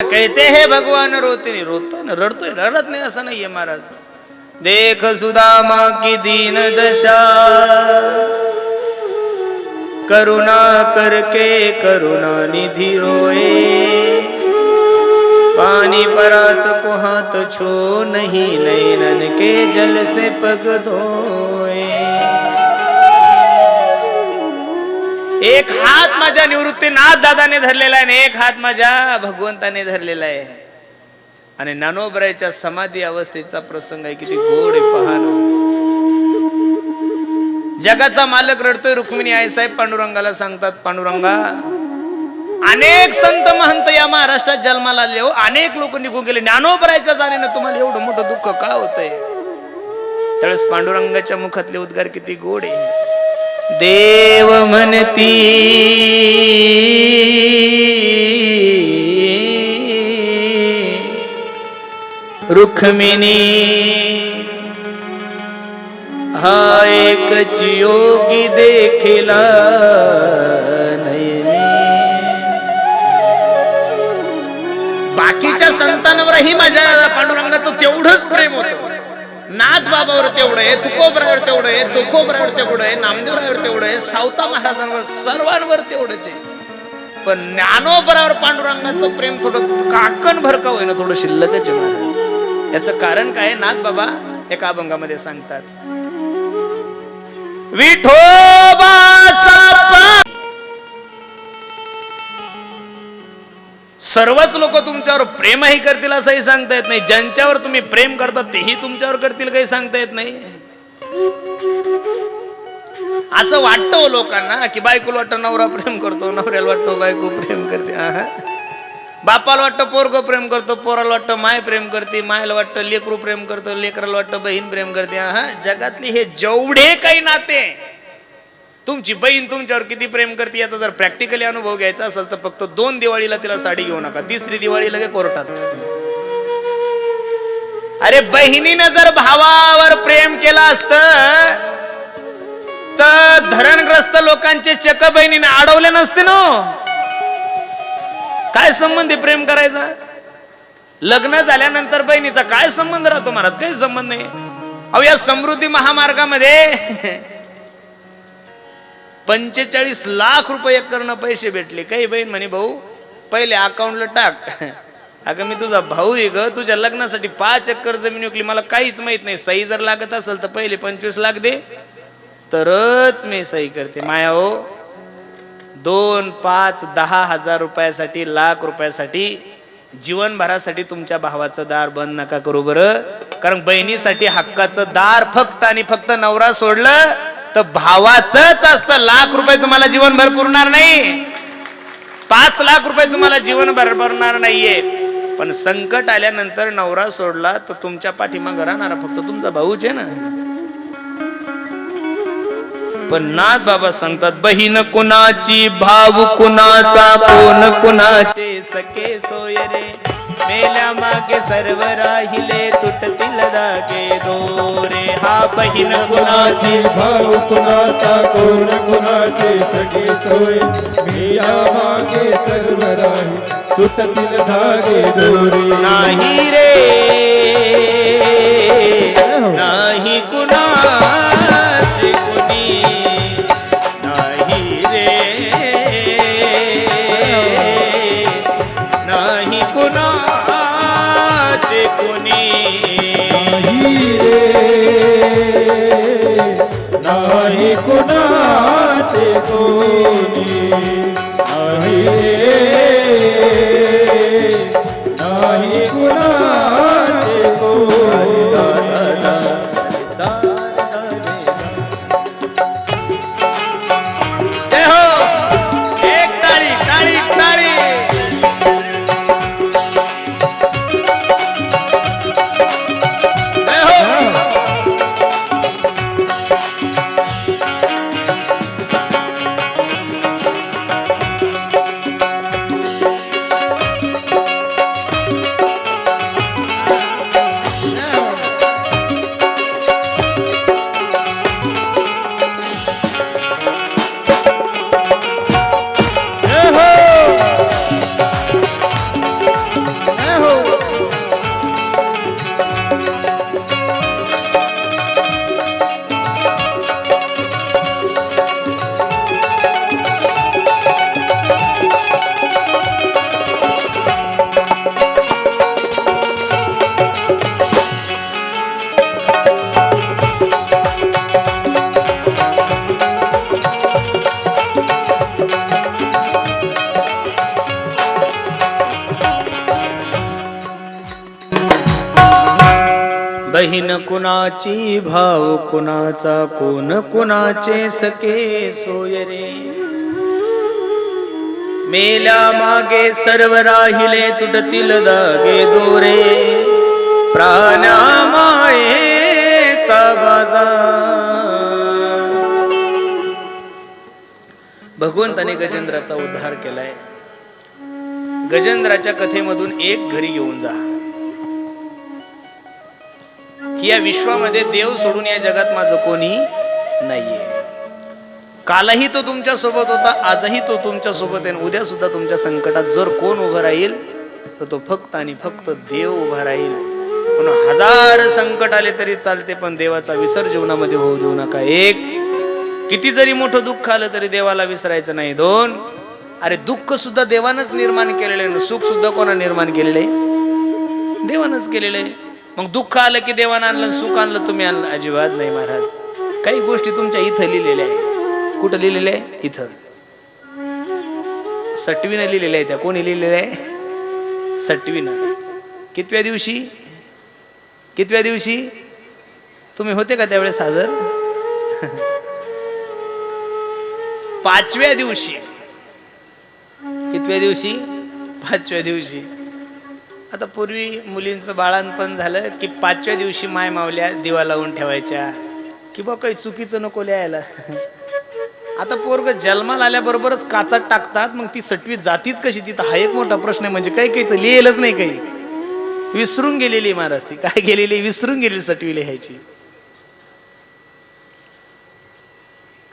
कहते हैं भगवान, रोते नहीं रोतोय ना रडतोय रडत नाही असं नाहीये महाराज। देख सुदामा की दीन दशा, करुणा करके करुणा निधि रोए। पानी परात को हाथ छो नहीं नैनन के जल से पग धोए। एक हात माझ्या निवृत्तीनाथ दादाने धरलेला आहे आणि एक हात माझ्या भगवंताने धरलेला आहे. आणि ज्ञानोबरायच्या समाधी अवस्थेचा प्रसंग आहे किती गोड आहे पहान जगाचा मालक रडतोय रुक्मिणी आई साहेब पांडुरंगाला सांगतात पांडुरंगा अनेक संत महंत या महाराष्ट्रात जन्माला आले हो. अनेक लोक निघून गेले. ज्ञानोबरायच्या जाणीनं तुम्हाला एवढं मोठं दुःख का होतंय? त्यावेळेस पांडुरंगाच्या मुखातले उद्गार किती गोड आहे. देव म्हणती. रुक्मिणी हा एकच योगी देखिला नयनी. बाकीच्या संतांवरही माझ्या पांडुरंगाचं तेवढंच प्रेम होतं. नाथ बाबावर तेवढं आहे तुकोबरावर तेवढं आहे चोखोबरावर तेवढं आहे नामदेवरावर तेवढं आहे सावता महाराजांवर सर्वांवर तेवढंच आहे पण ज्ञानोबरावर पांडुरंगाचं प्रेम थोडं काकण भरका होईना थोडं शिल्लकच आहे महाराज याचं कारण काय आहे? नाथ बाबा एका अभंगामध्ये सांगतात विठोबा सर्वच लोक तुमच्यावर प्रेमही करतील असंही सांगता येत नाही. ज्यांच्यावर तुम्ही प्रेम करता तेही तुमच्यावर करतील काही सांगता येत नाही. असं वाटतं हो लोकांना की बायकोला वाटतं नवरा प्रेम करतो नवऱ्याला वाटतं बायको प्रेम करते. आहा. बापाला वाटतं पोरग प्रेम करतो पोराला वाटतं माय प्रेम करते मायला वाटतं लेकरू प्रेम करतो लेकराला वाटतं बहीण प्रेम करते. हा जगातली हे जेवढे काही नाते तुमची बहीण तुमच्यावर किती प्रेम करते याचा जर प्रॅक्टिकली अनुभव घ्यायचा असेल तर फक्त दोन दिवाळीला तिला साडी घेऊ नका. तिसरी दिवाळी लगे कोर्टात. अरे बहिणीनं जर भावावर प्रेम केलं असत तर धरणग्रस्त लोकांचे चक बहिणीने अडवले नसते ना. काय संबंध आहे प्रेम करायचा? लग्न झाल्यानंतर बहिणीचा काय संबंध राहतो महाराज? काही संबंध नाही. अहो या समृद्धी महामार्गामध्ये पंचेचाळीस लाख रुपये करणं पैसे भेटले. काही बहीण म्हणे भाऊ पहिले अकाउंटला टाक. अगं मी तुझा भाऊ आहे ग. तुझ्या लग्नासाठी पाच एकर जमीन विकली. मला काहीच माहीत नाही. सही जर लागत असेल तर पहिले पंचवीस लाख दे. तरच मी सही करते. माया हो दोन पाच दहा हजार रुपयासाठी लाख रुपयासाठी जीवनभरासाठी तुमच्या भावाचं दार बंद नका करू बरं. कारण बहिणीसाठी हक्काचं दार फक्त आणि फक्त नवरा सोडलं तर भावाचंच असतं. लाख रुपये तुम्हाला जीवनभर पुरणार नाही. पाच लाख रुपये तुम्हाला जीवनभर भरणार नाहीये. पण संकट आल्यानंतर नवरा सोडला तर तुमच्या पाठीमागं राहणारा फक्त तुमचा भाऊच आहे ना. पण नाथ बाबा सांगतात बहीण कुणाची भाऊ कुणाचा कोण कुणाचे सखे सोय रे मेल्या मागे सर्व राहिले तुटतील दागे दोरे. हा बहीण कुणाची? भाव कुणाचा कोण कुणाचे सगळे सोय. मीया मागे सर्व राही तुटतील धागे दोरे. नाही रे. नाही कुणाची कुणाचे कोणी बहीण कुणाची भाव कुणाचा कोण कुणाचे सके सोय रे? मेल्या मागे सर्व राहिले तुटतील दागे दोरे. प्राणा मायेचा बाजार भगवंताने गजेंद्राचा उद्धार केलाय. गजेंद्राच्या कथेमधून एक घरी घेऊन जा. की या विश्वामध्ये देव सोडून या जगात माझं कोणी नाहीये. कालही तो तुमच्यासोबत होता आजही तो तुमच्यासोबत आहे उद्या सुद्धा तुमच्या संकटात जर कोण उभं राहील तर तो फक्त आणि फक्त देव उभा राहील. पण हजार संकट आले तरी चालते पण देवाचा विसर जीवनामध्ये होऊ देऊ नका. एक किती जरी मोठं दुःख आलं तरी देवाला विसरायचं नाही. दोन अरे दुःख सुद्धा देवानच निर्माण केलेलं आहे सुख सुद्धा कोणा निर्माण केलेलं आहे? देवानच केलेलं आहे. मग दुःख आलं की देवानं आणलं सुख आणलं तुम्ही आणलं. अजिबात नाही महाराज. काही गोष्टी तुमच्या इथं लिहिलेल्या आहे कुठं लिहिलेल्या आहे? इथं. सटवीनं लिहिलेल्या आहे त्या. कोणी लिहिलेल्या आहे? सटवीनं. कितव्या दिवशी? कितव्या दिवशी? तुम्ही होते का त्यावेळेस हजर? पाचव्या दिवशी. कितव्या दिवशी? पाचव्या दिवशी. आता पूर्वी मुलींचं बाळांपण झालं की पाचव्या दिवशी माय मावल्या दिवा लावून ठेवायच्या. की बा काही चुकीचं नको लिहायला आता पोरग जन्माला आल्याबरोबरच काचात टाकतात मग ती सटवी जातीच कशी? तिथं हा एक मोठा प्रश्न आहे म्हणजे काही काहीच लिहिलंच नाही काही. विसरून गेलेली महाराज ती. काय गेलेली? विसरून गेलेली सटवी लिहायची.